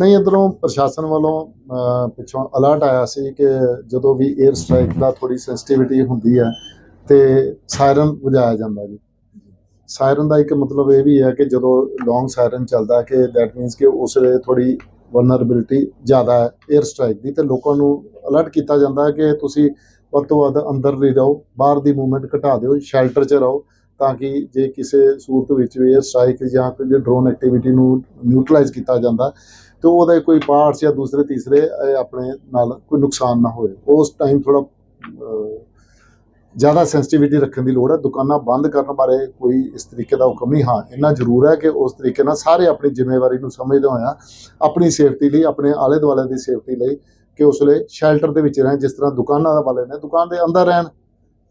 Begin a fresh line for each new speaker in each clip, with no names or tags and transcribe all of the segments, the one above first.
ਨਹੀਂ, ਇਧਰੋਂ ਪ੍ਰਸ਼ਾਸਨ ਵੱਲੋਂ ਪਿੱਛੋਂ ਅਲਰਟ ਆਇਆ ਸੀ ਕਿ ਜਦੋਂ ਵੀ 에ਅਰ ਸਟ੍ਰਾਈਕ ਦਾ ਥੋੜੀ ਸੈਂਸਿਟੀਵਿਟੀ ਹੁੰਦੀ ਹੈ ਤੇ ਸਾਇਰਨ ਵਜਾਇਆ ਜਾਂਦਾ ਜੀ। ਸਾਇਰਨ ਦਾ ਇੱਕ ਮਤਲਬ ਇਹ ਵੀ ਹੈ ਕਿ ਜਦੋਂ ਲੌਂਗ ਸਾਇਰਨ ਚੱਲਦਾ ਕਿ ਦੈਟ ਮੀਨਸ ਕਿ ਉਸ ਵੇਲੇ ਥੋੜੀ ਵਲਨਰੇਬਿਲਟੀ ਜ਼ਿਆਦਾ ਹੈ 에ਅਰ ਸਟ੍ਰਾਈਕ ਦੀ ਤੇ ਲੋਕਾਂ ਨੂੰ ਅਲਰਟ ਕੀਤਾ ਜਾਂਦਾ ਹੈ ਕਿ ਤੁਸੀਂ ਵੱਧ ਤੋਂ ਵੱਧ ਅੰਦਰ ਨਹੀਂ ਰਹੋ, ਬਾਹਰ ਦੀ ਮੂਵਮੈਂਟ ਘਟਾ ਦਿਓ ਸ਼ੈਲਟਰ 'ਚ ਰਹੋ ਤਾਂ ਕਿ ਜੇ ਕਿਸੇ ਸੂਰਤ ਵਿੱਚ ਵੀ ਇਹ ਸਟ੍ਰਾਈਕ ਜਾਂ ਕੋਈ ਡਰੋਨ ਐਕਟੀਵਿਟੀ ਨੂੰ ਨਿਊਟਰਲਾਈਜ਼ ਕੀਤਾ ਜਾਂਦਾ ਤੇ ਉਹਦੇ ਕੋਈ ਪਾਰਟਸ ਜਾਂ ਦੂਸਰੇ ਤੀਸਰੇ ਆਪਣੇ ਨਾਲ ਕੋਈ ਨੁਕਸਾਨ ਨਾ ਹੋਵੇ ਉਸ ਟਾਈਮ ਥੋੜਾ ਜ਼ਿਆਦਾ ਸੈਂਸਿਟੀਵਿਟੀ ਰੱਖਣ ਦੀ ਲੋੜ ਹੈ। ਦੁਕਾਨਾਂ ਬੰਦ ਕਰਨ ਬਾਰੇ ਕੋਈ ਇਸ ਤਰੀਕੇ ਦਾ ਹੁਕਮ ਨਹੀਂ। ਹਾਂ, ਇੰਨਾ ਜ਼ਰੂਰ ਹੈ ਕਿ ਉਸ ਤਰੀਕੇ ਨਾਲ ਸਾਰੇ ਆਪਣੀ ਜ਼ਿੰਮੇਵਾਰੀ ਨੂੰ ਸਮਝਦੇ ਹੋਇਆ ਆਪਣੀ ਸੇਫਟੀ ਲਈ, ਆਪਣੇ ਆਲੇ ਦੁਆਲੇ ਦੀ ਸੇਫਟੀ ਲਈ ਕਿ ਉਸ ਵੇਲੇ ਸ਼ੈਲਟਰ ਦੇ ਵਿੱਚ ਰਹਿਣ, ਜਿਸ ਤਰ੍ਹਾਂ ਦੁਕਾਨਾਂ ਵਾਲੇ ਨੇ, ਦੁਕਾਨ ਦੇ ਅੰਦਰ ਰਹਿਣ।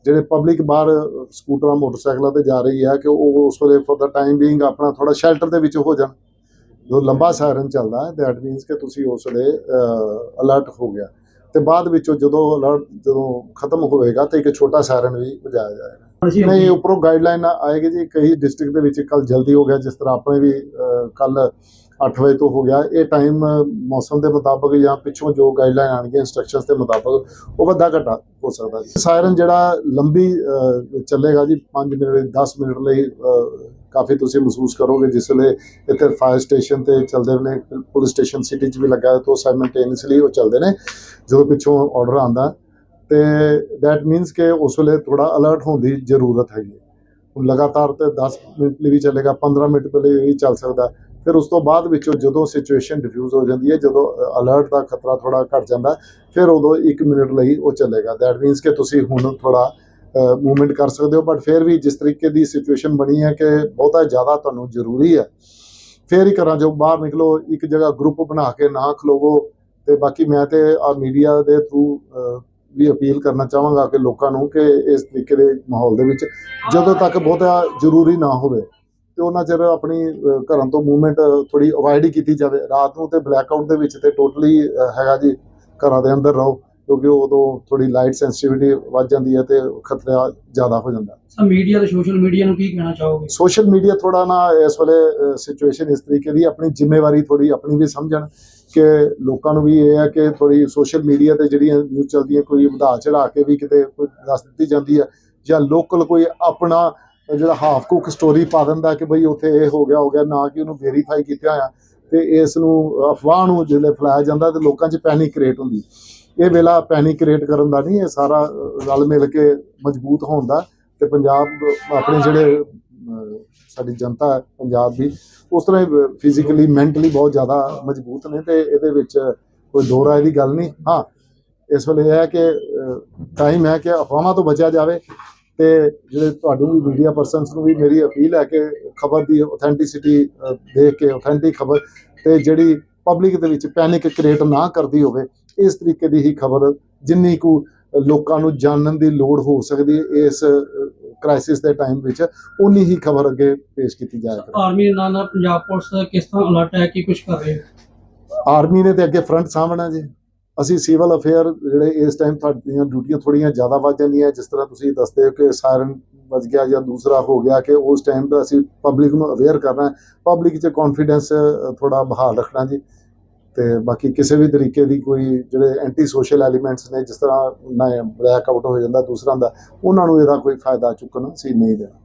ਜਿਹੜੇ ਪਬਲਿਕ ਬਾਹਰ ਸਕੂਟਰਾਂ, ਮੋਟਰਸਾਈਕਲਾਂ ਤੇ ਜਾ ਰਹੀ ਹੈ ਕਿ ਉਹ ਉਸ ਵੇਲੇ ਫॉर ਦਾ ਟਾਈਮ ਬੀਇੰਗ ਆਪਣਾ ਥੋੜਾ ਸ਼ੈਲਟਰ ਦੇ ਵਿੱਚ ਹੋ ਜਾਣ। ਜੋ ਲੰਬਾ ਸਾਇਰਨ ਚੱਲਦਾ ਹੈ ਦੈਟ ਮੀਨਸ ਕਿ ਤੁਸੀਂ ਉਸ ਵੇਲੇ ਅਲਰਟ ਹੋ ਗਿਆ। ਤੇ ਬਾਅਦ ਵਿੱਚੋਂ ਜਦੋਂ ਅਲਰਟ ਜਦੋਂ ਖਤਮ ਹੋਵੇਗਾ ਤੇ ਇੱਕ ਛੋਟਾ ਸਾਇਰਨ ਵੀ ਵਜਾਇਆ ਜਾਏਗਾ। ਨਹੀਂ ਉੱਪਰੋਂ ਗਾਈਡਲਾਈਨ ਆਏਗੀ ਜੀ ਕਈ ਡਿਸਟ੍ਰਿਕਟ ਦੇ ਵਿੱਚ ਕੱਲ ਜਲਦੀ ਹੋ ਗਿਆ ਜਿਸ ਤਰ੍ਹਾਂ ਆਪਣੇ ਵੀ ਕੱਲ 8 ਵਜੇ ਤੋਂ ਹੋ ਗਿਆ। ਇਹ ਟਾਈਮ ਮੌਸਮ ਦੇ ਮੁਤਾਬਕ ਜਾਂ ਪਿੱਛੋਂ ਜੋ ਗਾਈਡਲਾਈਨ ਆਣਗੀਆਂ ਇਨਸਟਰਕਸ਼ਨਸ ਦੇ ਮੁਤਾਬਕ ਉਹ ਵੱਧਾ ਘਟਾ ਹੋ ਸਕਦਾ ਜੀ। ਸਾਇਰਨ ਜਿਹੜਾ ਲੰਬੀ ਚੱਲੇਗਾ ਜੀ 5 ਮਿੰਟ 10 ਮਿੰਟ ਲਈ ਕਾਫੀ ਤੁਸੀਂ ਮਹਿਸੂਸ ਕਰੋਗੇ, ਜਿਸ ਵੇਲੇ ਇੱਥੇ ਫਾਇਰ ਸਟੇਸ਼ਨ ਤੇ ਚੱਲਦੇ ਨੇ ਪੁਲਿਸ ਸਟੇਸ਼ਨ ਸਿਟੀ 'ਚ ਵੀ ਲੱਗਾ ਹੈ, ਤਾਂ ਸਾਈਮਲਟੇਨੀਅਸਲੀ ਉਹ ਚੱਲਦੇ ਨੇ, ਜਦੋਂ ਪਿੱਛੋਂ ਆਰਡਰ ਆਂਦਾ ਤੇ ਦੈਟ ਮੀਨਸ ਕਿ ਉਸ ਵੇਲੇ ਥੋੜਾ ਅਲਰਟ ਹੋਣ ਦੀ ਜ਼ਰੂਰਤ ਹੈਗੀ ਹੈ। ਹੁਣ ਲਗਾਤਾਰ ਤੇ 10 ਮਿੰਟ ਲਈ ਵੀ ਚੱਲੇਗਾ 15 ਮਿੰਟ ਲਈ ਵੀ ਚੱਲ ਸਕਦਾ। ਫਿਰ ਉਸ ਤੋਂ ਬਾਅਦ ਵਿੱਚੋਂ ਜਦੋਂ ਸਿਚੁਏਸ਼ਨ ਡਿਫਿਊਜ਼ ਹੋ ਜਾਂਦੀ ਹੈ, ਜਦੋਂ ਅਲਰਟ ਦਾ ਖਤਰਾ ਥੋੜਾ ਘਟ ਜਾਂਦਾ, ਫਿਰ ਉਦੋਂ 1 ਮਿੰਟ ਲਈ ਉਹ ਚੱਲੇਗਾ। ਦੈਟ ਮੀਨਸ ਕਿ ਤੁਸੀਂ ਹੁਣ ਥੋੜਾ ਮੂਵਮੈਂਟ ਕਰ ਸਕਦੇ ਹੋ ਬਟ ਫਿਰ ਵੀ ਜਿਸ ਤਰੀਕੇ ਦੀ ਸਿਚੁਏਸ਼ਨ ਬਣੀ ਹੈ ਕਿ ਬਹੁਤਾ ਜ਼ਿਆਦਾ ਤੁਹਾਨੂੰ ਜ਼ਰੂਰੀ ਹੈ। ਫਿਰ ਹੀ ਘਰਾਂ ਜੋ ਬਾਹਰ ਨਿਕਲੋ, ਇੱਕ ਜਗ੍ਹਾ ਗਰੁੱਪ ਬਣਾ ਕੇ ਨਾ ਖਲੋਵੋ ਤੇ ਬਾਕੀ ਮੈਂ ਤੇ ਆ ਮੀਡੀਆ ਦੇ ਥਰੂ ਵੀ ਅਪੀਲ ਕਰਨਾ ਚਾਹਾਂਗਾ ਕਿ ਲੋਕਾਂ ਨੂੰ ਕਿ ਇਸ ਤਰੀਕੇ ਦੇ ਮਾਹੌਲ ਦੇ ਵਿੱਚ ਜਦੋਂ ਤੱਕ ਬਹੁਤਾ ਜ਼ਰੂਰੀ ਨਾ ਹੋਵੇ ਤੇ ਉਹਨਾਂ ਚਿਰ ਆਪਣੀ ਘਰਾਂ ਤੋਂ ਮੂਵਮੈਂਟ ਥੋੜੀ ਅਵਾਇਡ ਹੀ ਕੀਤੀ ਜਾਵੇ। ਰਾਤ ਨੂੰ ਤੇ ਬਲੈਕਆਊਟ ਦੇ ਵਿੱਚ ਤੇ ਟੋਟਲੀ ਹੈਗਾ ਜੀ, ਘਰਾਂ ਦੇ ਅੰਦਰ ਰਹੋ। ਕਿਉਂਕਿ ਉਦੋਂ ਥੋੜੀ ਲਾਈਟ ਸੈਂਸਿਟੀਵਿਟੀ ਵੱਧ ਜਾਂਦੀ ਹੈ ਤੇ ਖਤਰਾ ਜ਼ਿਆਦਾ ਹੋ ਜਾਂਦਾ।
ਸਰ ਮੀਡੀਆ ਤੇ ਸੋਸ਼ਲ ਮੀਡੀਆ ਨੂੰ ਕੀ ਕਹਿਣਾ ਚਾਹੋਗੇ?
ਸੋਸ਼ਲ ਮੀਡੀਆ ਥੋੜਾ ਨਾ ਇਸ ਵੇਲੇ ਸਿਚੁਏਸ਼ਨ ਇਸ ਤਰੀਕੇ ਦੀ ਆਪਣੀ ਜ਼ਿੰਮੇਵਾਰੀ ਥੋੜੀ ਆਪਣੀ ਵੀ ਸਮਝਣ ਕਿ ਲੋਕਾਂ ਨੂੰ ਵੀ ਇਹ ਹੈ ਕਿ ਥੋੜੀ ਸੋਸ਼ਲ ਮੀਡੀਆ ਤੇ ਜਿਹੜੀਆਂ ਨਿਊਜ਼ ਚੱਲਦੀਆਂ ਕੋਈ ਵਧਾ ਚੜਾ ਕੇ ਵੀ ਕਿਤੇ ਕੋਈ ਦੱਸ ਦਿੱਤੀ ਜਾਂਦੀ ਹੈ ਜਾਂ ਲੋਕਲ ਕੋਈ ਆਪਣਾ ਜਿਹੜਾ ਹਾਫ ਕੁੱਕ ਸਟੋਰੀ ਪਾ ਦਿੰਦਾ ਕਿ ਬਈ ਉੱਥੇ ਇਹ ਹੋ ਗਿਆ ਹੋ ਗਿਆ ਨਾ ਕਿ ਉਹਨੂੰ ਵੈਰੀਫਾਈ ਕੀਤਾ ਹੋਇਆ ਤੇ ਇਸ ਨੂੰ ਅਫਵਾਹ ਨੂੰ ਜਿਹੜੇ ਫੈਲਾਇਆ ਜਾਂਦਾ ਤੇ ਲੋਕਾਂ 'ਚ ਪੈਨਿਕ ਕ੍ਰੀਏਟ ਹੁੰਦੀ। ਇਹ ਵੇਲਾ ਪੈਨਿਕ ਕ੍ਰੀਏਟ ਕਰਨ ਦਾ ਨਹੀਂ, ਇਹ ਸਾਰਾ ਰਲ ਮਿਲ ਕੇ ਮਜ਼ਬੂਤ ਹੋਣ ਦਾ ਤੇ ਪੰਜਾਬ ਆਪਣੇ ਜਿਹੜੇ ਸਾਡੀ ਜਨਤਾ ਹੈ, ਪੰਜਾਬ ਦੀ, ਉਸ ਤਰ੍ਹਾਂ ਫਿਜ਼ੀਕਲੀ ਮੈਂਟਲੀ ਬਹੁਤ ਜ਼ਿਆਦਾ ਮਜ਼ਬੂਤ ਨੇ ਤੇ ਇਹਦੇ ਵਿੱਚ ਕੋਈ ਦੋ ਰਾਏ ਦੀ ਗੱਲ ਨਹੀਂ। ਹਾਂ, ਇਸ ਵੇਲੇ ਇਹ ਹੈ ਕਿ ਟਾਈਮ ਹੈ ਕਿ ਅਫਵਾਹਾਂ ਤੋਂ ਬਚਿਆ ਜਾਵੇ ਤੇ ਜਿਹੜੇ ਤੁਹਾਨੂੰ ਵੀ ਮੀਡੀਆ ਪਰਸਨਸ ਨੂੰ ਵੀ ਮੇਰੀ ਅਪੀਲ ਹੈ ਕਿ ਖਬਰ ਦੀ ਆਥੈਂਟਿਸਿਟੀ ਦੇਖ ਕੇ ਆਥੈਂਟਿਕ ਖਬਰ ਤੇ ਜਿਹੜੀ ਪਬਲਿਕ ਦੇ ਵਿੱਚ ਪੈਨਿਕ ਕ੍ਰੀਏਟ ਨਾ ਕਰਦੀ ਹੋਵੇ। ਇਸ ਤਰੀਕੇ ਦੀ ਹੀ ਖਬਰ ਜਿੰਨੀ ਕੁ ਲੋਕਾਂ ਨੂੰ ਜਾਣਨ ਦੀ ਲੋੜ ਹੋ ਸਕਦੀ ਹੈ ਇਸ ਕ੍ਰਾਈਸਿਸ ਦੇ ਟਾਈਮ ਵਿੱਚ ਉਨੀ ਹੀ ਖਬਰ ਅੱਗੇ ਪੇਸ਼ ਕੀਤੀ ਜਾਇਆ ਕਰੇ।
ਆਰਮੀ ਦੇ ਨਾਲ ਪੰਜਾਬ ਪੁਲਿਸ ਦਾ ਕਿਸ ਤਰ੍ਹਾਂ ਅਲਰਟ ਹੈ ਕਿ ਕੁਝ ਕਰ ਰਹੇ
ਆਰਮੀ ਨੇ ਤੇ ਅੱਗੇ ਫਰੰਟ ਸਾਹਮਣਾ ਜੀ। ਅਸੀਂ ਸਿਵਲ ਅਫੇਅਰ ਜਿਹੜੇ ਇਸ ਟਾਈਮ ਤੁਹਾਡੀਆਂ ਡਿਊਟੀਆਂ ਥੋੜੀਆਂ ਜ਼ਿਆਦਾ ਵੱਧ ਜਾਂਦੀਆਂ ਜਿਸ ਤਰ੍ਹਾਂ ਤੁਸੀਂ ਦੱਸਦੇ ਹੋ ਕਿ ਸਾਇਰਨ ਵੱਜ ਗਿਆ ਜਾਂ ਦੂਸਰਾ ਹੋ ਗਿਆ ਕਿ ਉਸ ਟਾਈਮ ਤੇ ਅਸੀਂ ਪਬਲਿਕ ਨੂੰ ਅਵੇਅਰ ਕਰਨਾ ਪਬਲਿਕ 'ਚ ਕੌਨਫੀਡੈਂਸ ਥੋੜਾ ਬਹਾਲ ਰੱਖਣਾ ਜੀ। ਤੇ ਬਾਕੀ ਕਿਸੇ ਵੀ ਤਰੀਕੇ ਦੀ ਕੋਈ ਜਿਹੜੇ ਐਂਟੀ ਸੋਸ਼ਲ ਐਲੀਮੈਂਟਸ ਨੇ, ਜਿਸ ਤਰ੍ਹਾਂ ਬਲੈਕ ਆਊਟ ਹੋ ਜਾਂਦਾ ਦੂਸਰਾਂ ਦਾ, ਉਹਨਾਂ ਨੂੰ ਇਹਦਾ ਕੋਈ ਫਾਇਦਾ ਚੁੱਕਣਾ ਸੀ ਨਹੀਂ ਦੇਣਾ